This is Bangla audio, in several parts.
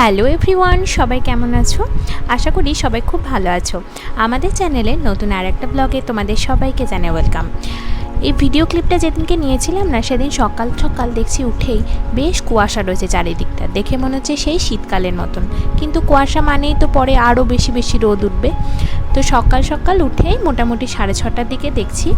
হ্যালো এভরিওয়ান, সবাই কেমন আছো? আশা করি সবাই খুব ভালো আছো। আমাদের চ্যানেলে নতুন আর একটা ব্লগে তোমাদের সবাইকে জানাই ওয়েলকাম। এই ভিডিও ক্লিপটা যেদিনকে নিয়েছিলাম না, সেদিন সকাল সকাল দেখছি উঠেই বেশ কুয়াশা রয়েছে চারিদিকটা। দেখে মনে হচ্ছে সেই শীতকালের মতন। কিন্তু কুয়াশা মানেই তো পরে আরও বেশি বেশি রোদ উঠবে। তো সকাল সকাল উঠেই মোটামুটি সাড়ে ছটার দিকে দেখছি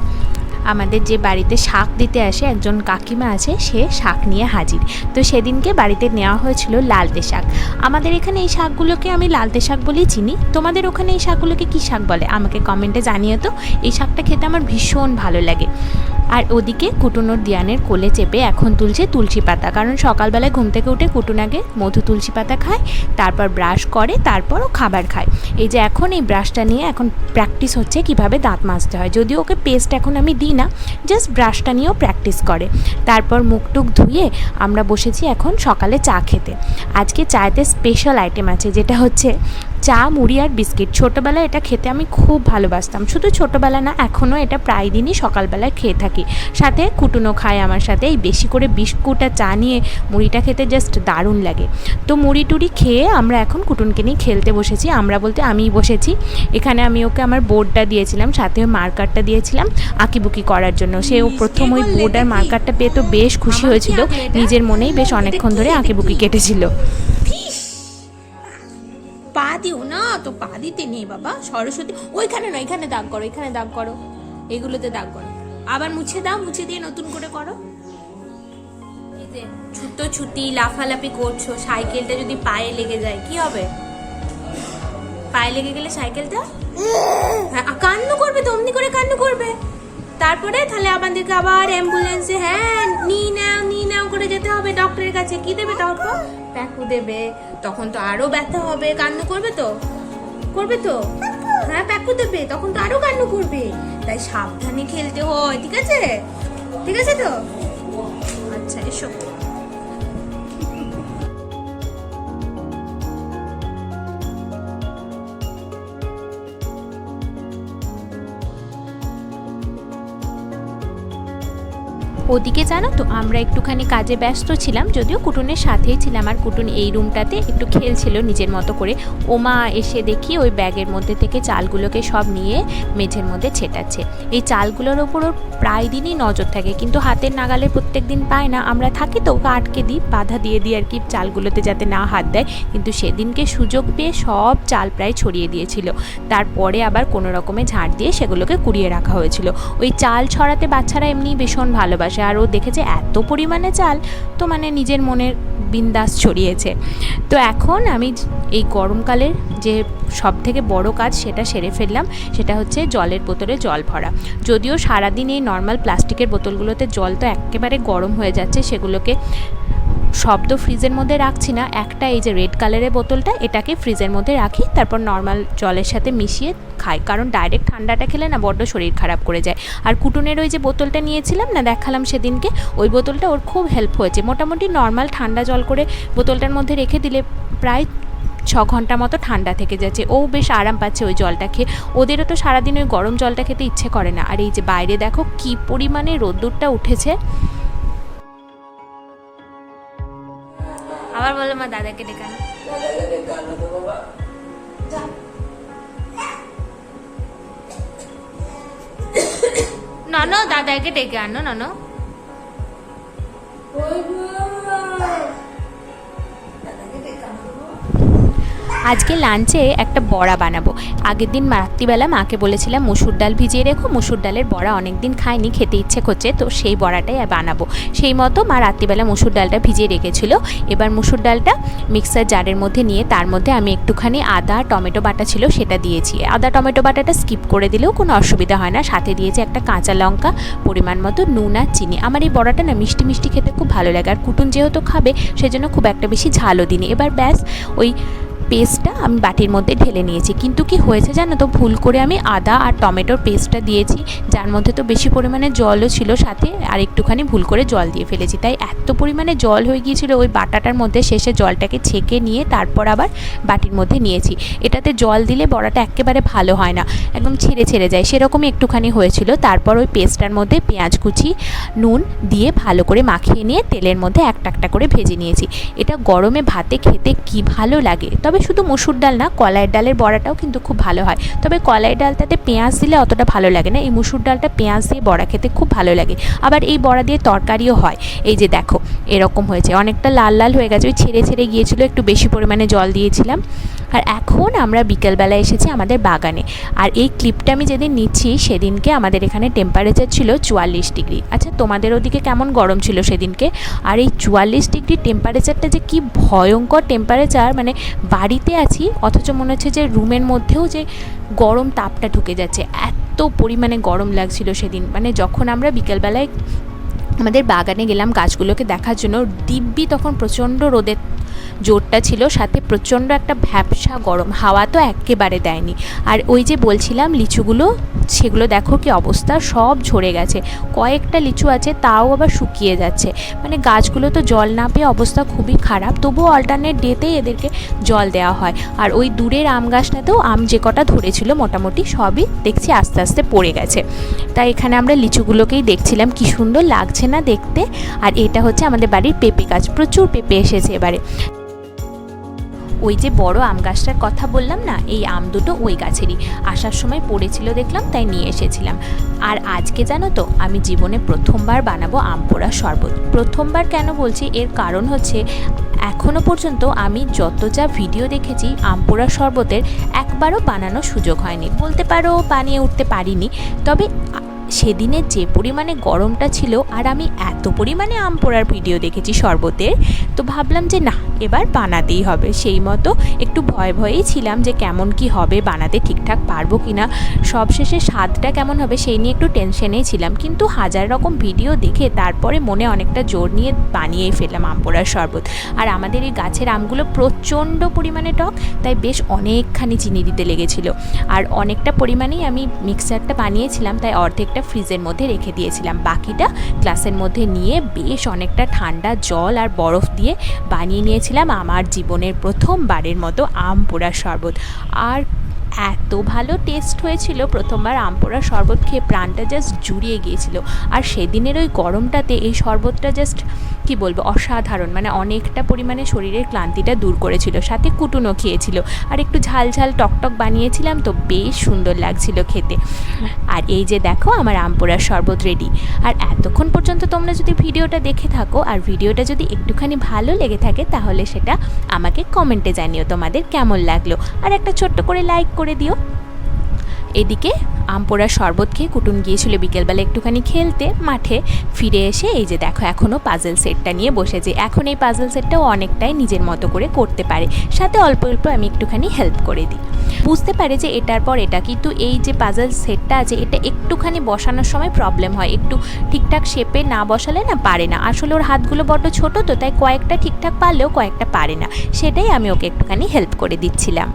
আমাদের যে বাড়িতে শাক দিতে আসে, একজন কাকিমা আছে, সে শাক নিয়ে হাজির। তো সেদিনকে বাড়িতে নেওয়া হয়েছিল লালতে শাক। আমাদের এখানে এই শাকগুলোকে আমি লালতে শাক বলেই চিনি। তোমাদের ওখানে এই শাকগুলোকে কী শাক বলে? আমাকে কমেন্টে জানিয়ে তো। এই শাকটা খেতে আমার ভীষণ ভালো লাগে। আর ওদিকে কুটুনোর দিয়ানের কোলে চেপে এখন তুলছে তুলসী পাতা। কারণ সকালবেলায় ঘুম থেকে উঠে কুটুন আগে মধু তুলসী পাতা খায়, তারপর ব্রাশ করে, তারপরও খাবার খায়। এই যে এখন এই ব্রাশটা নিয়ে এখন প্র্যাকটিস হচ্ছে কীভাবে দাঁত মাজতে হয়। যদিও ওকে পেস্ট এখন আমি দিই না জাস্ট ব্রাশটা নিয়েও প্র্যাকটিস করে। তারপর মুখটুক ধুয়ে আমরা বসেছি এখন সকালে চা খেতে। আজকে চায়েতে স্পেশাল আইটেম আছে, যেটা হচ্ছে চা মুড়ি আর বিস্কিট। ছোটোবেলায় এটা খেতে আমি খুব ভালোবাসতাম। শুধু ছোটোবেলা না এখনও এটা প্রায় দিনই সকালবেলায় খেয়ে থাকি। সাথে কুটুনো খায় আমার সাথে। এই বেশি করে বিস্কুট আর চা নিয়ে মুড়িটা খেতে জাস্ট দারুণ লাগে। তো মুড়ি টুড়ি খেয়ে আমরা এখন কুটুনকে নিয়ে খেলতে বসেছি। আমরা বলতে আমিই বসেছি। এখানে আমি ওকে আমার বোর্ডটা দিয়েছিলাম সাথে মার্কারটা দিয়েছিলাম আঁকিবুকি করার জন্য। সে ও প্রথম ওই বোর্ড আর মার্কারটা পেয়ে তো বেশ খুশি হয়েছিল। নিজের মনেই বেশ অনেকক্ষণ ধরে আঁকিবুকি কেটেছিল। তো পা দিতে নেই বাবা, সরস্বতী। ওইখানে না এখানে দাগ করো, এখানে দাগ করো। এগুলোতে দাগ করো। আবার মুছে দাও, মুছে দিয়ে নতুন করে করো। ছুটো ছুটি, লাফালাফি করছ, সাইকেলটা যদি পায়ে লেগে যায়, কি হবে? পায়ে লেগে গেলে সাইকেলটা? হ্যাঁ কান্না করবে তো, অমনি করে কান্না করবে। তারপরে তাহলে আমাদেরকে আবার অ্যাম্বুলেন্সে হ্যাঁ নি নাও নি নাও করে যেতে হবে ডক্টরের কাছে। কি দেবে তারপর প্যাকু দেবে। তখন তো আরও ব্যথা হবে, কান্না করবে তো। করবে তো? হ্যাঁ প্যাকু দেবে, তখন তো আরও কান্না করবে। তাই সাবধানে খেলতে হয়, ঠিক আছে? ঠিক আছে তো? আচ্ছা এসো। ওদিকে জানো তো, আমরা একটুখানি কাজে ব্যস্ত ছিলাম, যদিও কুটুনের সাথেই ছিলাম আর কুটুন এই রুমটাতে একটু খেলছিল নিজের মতো করে। ওমা এসে দেখি ওই ব্যাগের মধ্যে থেকে চালগুলোকে সব নিয়ে মেঝের মধ্যে ছেটাচ্ছে। এই চালগুলোর ওপর ওর প্রায় দিনই নজর থাকে, কিন্তু হাতের নাগালে প্রত্যেক দিন পায় না। আমরা থাকি তো ওকে আটকে দিই, বাধা দিয়ে দিই আর কি চালগুলোতে যাতে না হাত দেয়। কিন্তু সেদিনকে সুযোগ পেয়ে সব চাল প্রায় ছড়িয়ে দিয়েছিল। তারপরে আবার কোনো রকমে ঝাড় দিয়ে সেগুলোকে কুড়িয়ে রাখা হয়েছিল। ওই চাল ছড়াতে বাচ্চারা এমনি ভীষণ ভালোবাসে। আর ও দেখেছে এত পরিমাণে চাল, তো মানে নিজের মনের বিন্দাস ছড়িয়েছে। তো এখন আমি এই গরমকালের যে সব থেকে বড় কাজ সেটা সেরে ফেললাম, সেটা হচ্ছে জলের বোতলে জল ভরা। যদিও সারাদিন এই নর্মাল প্লাস্টিকের বোতলগুলোতে জল তো একেবারে গরম হয়ে যাচ্ছে, সেগুলোকে তো ফ্রিজের মধ্যে রাখছি না। একটা এই যে রেড কালারের বোতলটা, এটাকে ফ্রিজের মধ্যে রাখি, তারপর নর্মাল জলের সাথে মিশিয়ে খাই। কারণ ডাইরেক্ট ঠান্ডাটা খেলে না বড্ড শরীর খারাপ করে যায়। আর কুটুনের ওই যে বোতলটা নিয়েছিলাম না, দেখালাম সেদিনকে, ওই বোতলটা ওর খুব হেল্প হয়েছে। মোটামুটি নর্মাল ঠান্ডা জল করে বোতলটার মধ্যে রেখে দিলে প্রায় ছ ঘণ্টা মতো ঠান্ডা থেকে যাচ্ছে। ও বেশ আরাম পাচ্ছে ওই জলটা খেয়ে। ওদেরও তো সারাদিন ওই গরম জলটা খেতে ইচ্ছে করে না। আর এই যে বাইরে দেখো কি পরিমাণে রোদ্দুরটা উঠেছে। আবার বলো মা দাদাকে ডেকে আনো। ননো দাদাকে ডেকে আনো ননো আজকে লাঞ্চে একটা বড়া বানাবো। আগের দিন রাত্রিবেলা মাকে বলেছিলাম, মুসুর ডাল ভিজিয়ে রেখো, মুসুর ডালের বড়া অনেক দিন খাইনি খেতে ইচ্ছে করছে, তো সেই বড়াটাই বানাবো। সেই মতো মা রাত্রিবেলা মুসুর ডালটা ভিজিয়ে রেখেছিল। এবার মুসুর ডালটা মিক্সার জারের মধ্যে নিয়ে তার মধ্যে আমি একটুখানি আদা, টমেটো বাটা ছিল সেটা দিয়েছি। আদা, টমেটো বাটাটা স্কিপ করে দিলেও কোনো অসুবিধা হয় না। সাথে দিয়েছি একটা কাঁচা লঙ্কা, পরিমাণ মতো নুন আর চিনি। আমার এই বড়াটা না মিষ্টি মিষ্টি খেতে খুব ভালো লাগে। আর কুটুন যেহেতু খাবে, সেজন্য খুব একটা বেশি ঝালও দিনি এবার ব্যাস, ওই পেস্টটা আমি বাটির মধ্যে ঢেলে নিয়েছি। কিন্তু কি হয়েছে জানো তো? ভুল করে আমি আদা আর টমেটোর পেস্টটা দিয়েছি, যার মধ্যে তো বেশি পরিমাণে জলও ছিল সাথে, আর একটুখানি ভুল করে জল দিয়ে ফেলেছি। তাই এত পরিমাণে জল হয়ে গিয়েছিল ওই বাটাটার মধ্যে, শেষে জলটাকে ছেঁকে নিয়ে তারপর আবার বাটির মধ্যে নিয়েছি। এটাতে জল দিলে বড়াটা একেবারে ভালো হয় না, একদম ছেড়ে ছেড়ে যায়। সেরকমই একটুখানি হয়েছিল। তারপর ওই পেস্টটার মধ্যে পেঁয়াজ কুচি, নুন দিয়ে ভালো করে মাখিয়ে নিয়ে তেলের মধ্যে একটা একটা করে ভেজে নিয়েছি। এটা গরমে ভাতে খেতে কি ভালো লাগে? তবে শুধু মুসুর ডাল না কলাইয়ের ডালের বড়াটাও কিন্তু খুব ভালো হয়। তবে কলাইয়ের ডালটাতে পেঁয়াজ দিলে অতটা ভালো লাগে না। এই মুসুর ডালটা পেঁয়াজ দিয়ে বড়া খেতে খুব ভালো লাগে। আবার এই বড়া দিয়ে তরকারিও হয়। এই যে দেখো, এরকম হয়েছে। অনেকটা লাল লাল হয়ে গেছে। ওই ছেড়ে ছেড়ে গিয়েছিল। একটু বেশি পরিমাণে জল দিয়েছিলাম। আর এখন আমরা বিকেলবেলা এসেছি আমাদের বাগানে। আর এই ক্লিপটা আমি যেদিন নিচ্ছি, সেদিনকে আমাদের এখানে টেম্পারেচার ছিল চুয়াল্লিশ ডিগ্রি। আচ্ছা তোমাদের ওদিকে কেমন গরম ছিল সেদিনকে? আর এই চুয়াল্লিশ ডিগ্রি টেম্পারেচারটা যে কি ভয়ঙ্কর টেম্পারেচার মানে বাড়িতে আছি, অথচ মনে হচ্ছে যে রুমের মধ্যেও যে গরম তাপটা ঢুকে যাচ্ছে। এত পরিমাণে গরম লাগছিল সেদিন। মানে যখন আমরা বিকেলবেলায় আমাদের বাগানে গেলাম গাছগুলোকে দেখার জন্য, দিব্যি তখন প্রচণ্ড রোদের জোরটা ছিল, সাথে প্রচণ্ড একটা ভ্যাপসা গরম। হাওয়া তো একেবারে দেয়নি। আর ওই যে বলছিলাম, লিচুগুলো, সেগুলো দেখো কি অবস্থা, সব ঝরে গেছে। কয়েকটা লিচু আছে, তাও আবার শুকিয়ে যাচ্ছে। মানে গাছগুলো তো জল না পেয়ে অবস্থা খুবই খারাপ, তবুও অল্টারনেট ডেতেই এদেরকে জল দেওয়া হয়। আর ওই দূরের আম গাছটাতেও আম যে কটা ধরেছিল, মোটামুটি সবই দেখছি আস্তে আস্তে পড়ে গেছে। তাই এখানে আমরা লিচুগুলোকেই দেখছিলাম, কি সুন্দর লাগছে না দেখতে। আর এটা হচ্ছে আমাদের বাড়ির পেঁপে গাছ, প্রচুর পেঁপে এসেছে এবারে। ওই যে বড় আম গাছটার কথা বললাম না, এই আম দুটো ওই গাছেরই। আসার সময় পড়েছিল দেখলাম, তাই নিয়ে এসেছিলাম। আর আজকে জানো তো, আমি জীবনে প্রথমবার বানাবো আম পোড়া শরবত। প্রথমবার কেন বলছি? এর কারণ হচ্ছে এখনও পর্যন্ত আমি যত যা ভিডিও দেখেছি, আম পোড়া শরবতের একবারও বানানোর সুযোগ হয়নি। বলতে পারো বানিয়ে উঠতে পারিনি, তবে সেদিনের যে পরিমাণে গরমটা ছিল আর আমি এত পরিমাণে আম পোড়ার ভিডিও দেখেছি শরবতের, তো ভাবলাম যে না, এবার বানাতেই হবে। সেই মতো একটু ভয় ভয়েই ছিলাম যে কেমন কি হবে, বানাতে ঠিকঠাক পারব কি না সবশেষে স্বাদটা কেমন হবে সেই নিয়ে একটু টেনশনেই ছিলাম। কিন্তু হাজার রকম ভিডিও দেখে তারপরে মনে অনেকটা জোর নিয়ে বানিয়েই ফেললাম আম পোড়ার শরবত। আর আমাদের এই গাছের আমগুলো প্রচণ্ড পরিমাণে টক, তাই বেশ অনেকখানি চিনি দিতে লেগেছিল। আর অনেকটা পরিমাণেই আমি মিক্সারটা বানিয়েছিলাম, তাই অর্ধেকটা ফ্রিজের মধ্যে রেখে দিয়েছিলাম। বাকিটা গ্লাসের মধ্যে নিয়ে বেশ অনেকটা ঠান্ডা জল আর বরফ দিয়ে বানিয়ে নিয়েছিলাম। আমার জীবনের প্রথমবারের মতো আম পোড়ার শরবত। আর এত ভালো টেস্ট হয়েছিল প্রথমবার আম পোড়ার শরবত খেয়ে প্রাণটা জাস্ট জুড়িয়ে গিয়েছিল। আর সেদিনের ওই গরমটাতে এই শরবতটা জাস্ট কি বলব, অসাধারণ। মানে অনেকটা পরিমাণে শরীরের ক্লান্তিটা দূর করেছিল, সাথে কুটুনও খেয়েছিল। আর একটু ঝাল ঝাল টকটক বানিয়েছিলাম তো বেশ সুন্দর লাগছিল খেতে। আর এই যে দেখো, আমার আম পোড়ার শরবত রেডি আর এতক্ষণ পর্যন্ত তোমরা যদি ভিডিওটা দেখে থাকো, আর ভিডিওটা যদি একটুখানি ভালো লেগে থাকে, তাহলে সেটা আমাকে কমেন্টে জানিও তোমাদের কেমন লাগল। আর একটা ছোট্ট করে লাইক করে দিও। এদিকে আম পোড়ার শরবত খেয়ে কুটুন গিয়েছিল বিকেলবেলা একটুখানি খেলতে, মাঠে ফিরে এসে এই যে দেখো এখনও পাজল সেটটা নিয়ে বসেছে। এখন এই পাজল সেটটাও অনেকটাই নিজের মতো করে করতে পারে। সাথে অল্প অল্প আমি একটুখানি হেল্প করে দিই। বুঝতে পারে যে এটার পর এটা, কিন্তু এই যে পাজল সেটটা আছে, এটা একটুখানি বসানোর সময় প্রবলেম হয়। একটু ঠিকঠাক শেপে না বসালে না পারে না। আসলে ওর হাতগুলো বড্ড ছোট তো, তাই কয়েকটা ঠিকঠাক পারলেও কয়েকটা পারে না। সেটাই আমি ওকে একটুখানি হেল্প করে দিচ্ছিলাম।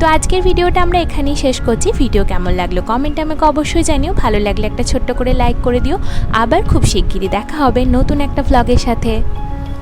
তো আজকের ভিডিওটা আমরা এখানেই শেষ করছি। ভিডিও কেমন লাগল কমেন্টে আমাকে অবশ্যই জানিও। ভালো লাগলে একটা ছোট্ট করে লাইক করে দিও। আবার খুব শিগগিরই দেখা হবে নতুন একটা ভ্লগের সাথে।